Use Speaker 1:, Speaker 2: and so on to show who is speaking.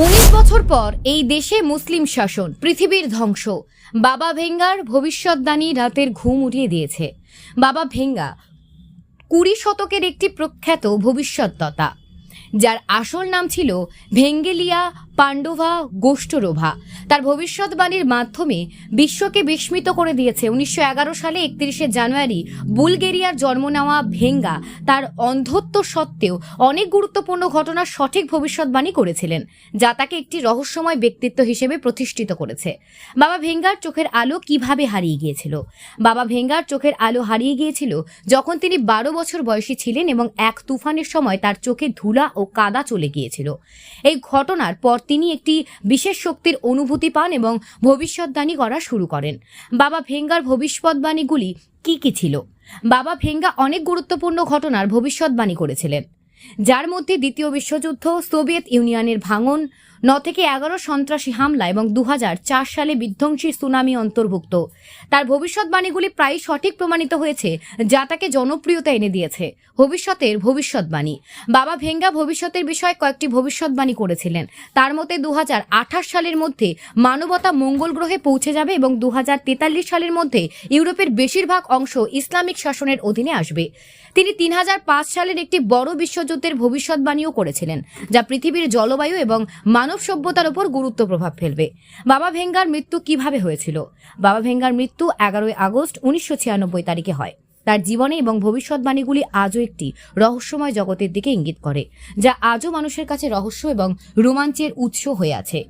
Speaker 1: উনিশ বছর পর এই দেশে মুসলিম শাসন, পৃথিবীর ধ্বংস। বাবা ভেঙ্গার ভবিষ্যৎদানী রাতের ঘুম উড়িয়ে দিয়েছে। বাবা ভেঙ্গা কুড়ি শতকের একটি প্রখ্যাত ভবিষ্যৎদতা যার আসল নাম ছিল ভেঙ্গেলিয়া পাণ্ডভা গোষ্ঠরোভা। তার ভবিষ্যৎবাণীর মাধ্যমে বিশ্বকে বিস্মিত করে দিয়েছে। উনিশশো এগারো সালে একত্রিশে জানুয়ারি বুলগেরিয়ার জন্ম নেওয়া ভেঙ্গা তার অন্ধত্ব সত্ত্বেও অনেক গুরুত্বপূর্ণ ঘটনার সঠিক ভবিষ্যৎবাণী করেছিলেন, যা তাকে একটি রহস্যময় ব্যক্তিত্ব হিসেবে প্রতিষ্ঠিত করেছে। বাবা ভেঙ্গার চোখের আলো কীভাবে হারিয়ে গিয়েছিল? বাবা ভেঙ্গার চোখের আলো হারিয়ে গিয়েছিল যখন তিনি বারো বছর বয়সী ছিলেন এবং এক তুফানের সময় তার চোখে ধুলা ও কাদা চলে গিয়েছিল। এই ঘটনার পর তিনি একটি বিশেষ শক্তির অনুভূতি পান এবং ভবিষ্যৎবাণী করা শুরু করেন। বাবা ভেঙ্গার ভবিষ্যৎবাণীগুলি কি কি ছিল? বাবা ভেঙ্গা অনেক গুরুত্বপূর্ণ ঘটনার ভবিষ্যৎবাণী করেছিলেন। যার মধ্যে দ্বিতীয় বিশ্বযুদ্ধ, সোভিয়েত ইউনিয়নের ভাঙন, ন থেকে এগারো সন্ত্রাসী হামলা এবং দু সালে বিধ্বংসী সুনামি অন্তর্ভুক্ত। তার ভবিষ্যৎবাণীগুলি প্রায় সঠিক প্রমাণিত হয়েছে, যা তাকে জনপ্রিয়তা এনে দিয়েছে। ভবিষ্যতের ভবিষ্যৎবাণী বাবা ভেঙ্গা ভবিষ্যতের বিষয়ে কয়েকটি ভবিষ্যৎবাণী করেছিলেন। তার মতে দু হাজার আঠাশ সালের মধ্যে মানবতা মঙ্গল গ্রহে পৌঁছে যাবে এবং দু হাজার তেতাল্লিশ সালের মধ্যে ইউরোপের বেশিরভাগ অংশ ইসলামিক শাসনের অধীনে আসবে। তিনি তিন হাজার পাঁচ সালের একটি বড় বিশ্বযুদ্ধের ভবিষ্যৎবাণীও করেছিলেন, যা পৃথিবীর জলবায়ু এবং মানব সভ্যতার উপর গুরুত্ব প্রভাব ফেলবে। বাবা ভেঙ্গার মৃত্যু কীভাবে হয়েছিল? বাবা ভেঙ্গার মৃত্যু এগারোই আগস্ট উনিশশো ছিয়ানব্বই তারিখে হয়। তার জীবনে এবং ভবিষ্যৎবাণীগুলি আজও একটি রহস্যময় জগতের দিকে ইঙ্গিত করে, যা আজও মানুষের কাছে রহস্য এবং রোমাঞ্চের উৎস হয়ে আছে।